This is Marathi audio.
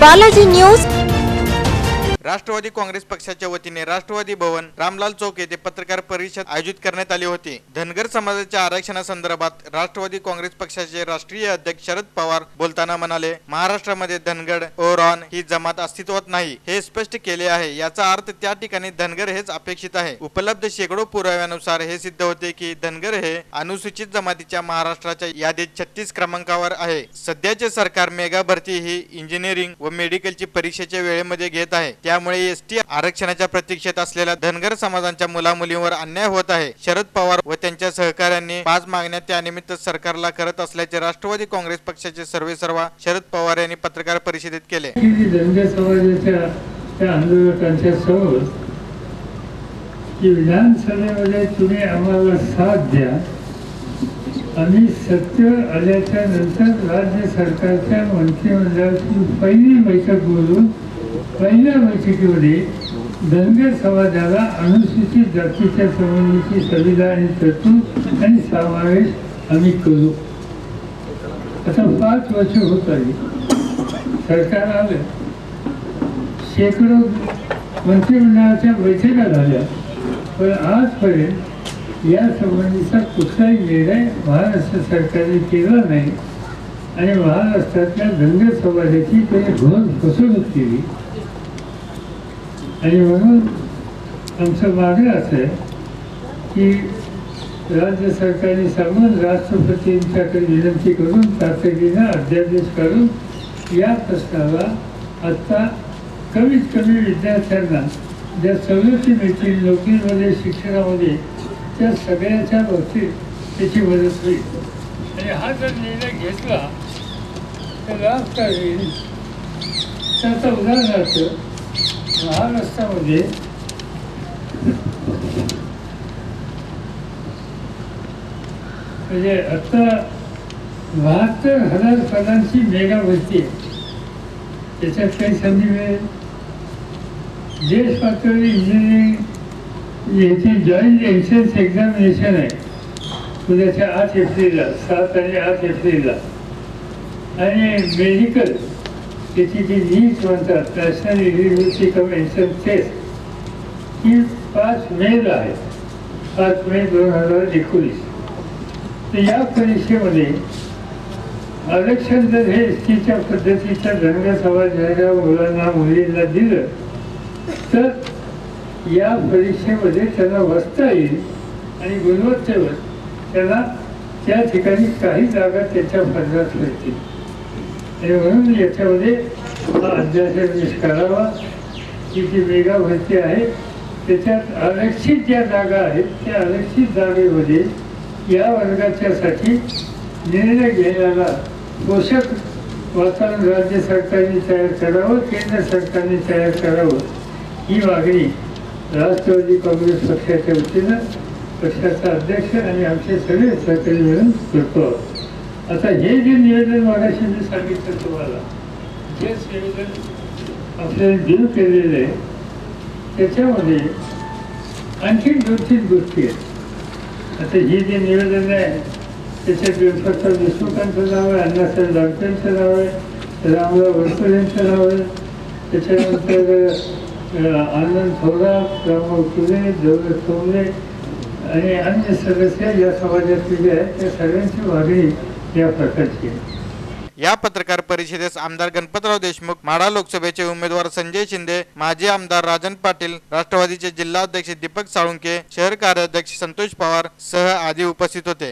बालाजी न्यूज राष्ट्रवादी काँग्रेस पक्षाच्या वतीने राष्ट्रवादी भवन रामलाल चौक येथे पत्रकार परिषद आयोजित करण्यात आली होती. धनगर समाजाच्या आरक्षणासंदर्भात राष्ट्रवादी काँग्रेस पक्षाचे राष्ट्रीय अध्यक्ष शरद पवार बोलताना म्हणाले महाराष्ट्रामध्ये धनगड ओरॉन ही जमात अस्तित्वात नाही. हे स्पष्ट केले आहे. याचा अर्थ त्या ठिकाणी धनगर हेच अपेक्षित आहे. उपलब्ध शेकडो पुराव्यानुसार हे सिद्ध होते की धनगर हे अनुसूचित जमातीच्या महाराष्ट्राच्या यादीत छत्तीस क्रमांकावर आहे. सध्याचे सरकार मेगा भरती ही इंजिनिअरिंग व मेडिकलची परीक्षेच्या वेळेमध्ये घेत आहे. त्यामुळे एस टी आरक्षणाच्या प्रतीक्षेत असलेल्या धनगर समाजांच्या मुलामुलींवर अन्याय होत आहे. शरद पवार व त्यांच्या सहकाऱ्यांनी पाच मागण्या त्यानिमित्त सरकारला करत असल्याचे राष्ट्रवादी काँग्रेस पक्षाचे सर्वेसर्वा शरद पवार यांनी पत्रकार परिषदेत केले. धनगर समाजाच्या त्या आंदोलकांच्या समोर की विधानसभेमध्ये तुम्ही आम्हाला साथ द्या आम्ही सत्य आल्याच्यानंतर राज्य सरकारच्या मंत्रिमंडळाची पहिली बैठक बोलून पहिल्या बैठकीमध्ये धनगर समाजाला अनुसूचित जातीच्या संबंधीची संविधान तरतूद आणि समावेश आम्ही करू. आता पाच वर्ष होत आली सरकार आलं. शेकडो मंत्रिमंडळाच्या बैठका झाल्या. पण आजपर्यंत या संबंधीचा कुठलाही निर्णय महाराष्ट्र सरकारने केला नाही. आणि महाराष्ट्रातल्या धनगर समाजाची त्याने घोर फसवणूक केली आणि म्हणून आमचं मागणं असं आहे की राज्य सरकारने सांगून राष्ट्रपतींच्याकडे विनंती करून तातडीनं अध्यादेश काढून या प्रश्नाला आत्ता कमीत कमी विद्यार्थ्यांना ज्या सवलती मिळतील नोकरीमध्ये शिक्षणामध्ये त्या सगळ्याच्या बाबतीत त्याची मदत होईल. आणि हा जर निर्णय घेतला तर लाभ काय होईल त्याचं उदाहरणार्थ महाराष्ट्रामध्ये म्हणजे आता बहात्तर हजार पदांची मेगा भरती आहे. त्याच्यात काही संधी मिळेल? देश पातळी इंजिनिअरिंग याची जॉईंट एन्ट्रन्स एक्झामिनेशन आहे. उद्याच्या आठ एप्रिलला सात आणि आठ एप्रिलला आणि मेडिकल त्याची जी नीट म्हणतात नॅशनल युनिव्हर्सिटी कमिशन टेस्ट ही पाच मेला आहे. पाच मे दोन हजार एकोणीस. तर या परीक्षेमध्ये आरक्षण जर हे एस टीच्या पद्धतीच्या धनगर समाजाच्या मुलांना मुलींना दिलं तर या परीक्षेमध्ये त्यांना वाचता येईल आणि गुणवत्तेवर त्याला त्या ठिकाणी काही जागा त्याच्या पदरात मिळतील. आणि म्हणून याच्यामध्ये हा अध्यादेश करावा की जी मेगा भरती आहे त्याच्यात आरक्षित ज्या जागा आहेत त्या आरक्षित जागेमध्ये या वर्गाच्यासाठी निर्णय घेण्याला पोषक वातावरण राज्य सरकारने तयार करावं केंद्र सरकारने तयार करावं ही मागणी राष्ट्रवादी काँग्रेस पक्षाच्या वतीनं पक्षाचा अध्यक्ष आणि आमचे सगळे सहकारी मिळून करतो. आता हे जे निवेदन मागाशी मी सांगितलं तुम्हाला हेच निवेदन आपल्याला देव केलेलं आहे त्याच्यामध्ये आणखी दोन तीन गोष्टी आहेत. आता हे जे निवेदन आहे त्याच्यात व्यवसाय देशमुखांचं नाव आहे अण्णासाहेब दानपेंचं नाव आहे रामराव वडकर यांचं नाव आहे त्याच्यानंतर आनंद थोरात रामराव फुले देवराज सोमले आणि अन्य सदस्य या समाजातले जे आहेत त्या सगळ्यांची मागणी या प्रकारची आहे. या पत्रकार परिषदेस आमदार गणपतराव देशमुख माढा लोकसभेचे उमेदवार संजय शिंदे माजी आमदार राजन पाटील राष्ट्रवादीचे जिल्हाध्यक्ष दीपक साळुंके शहर कार्याध्यक्ष संतोष पवार सह आदी उपस्थित होते.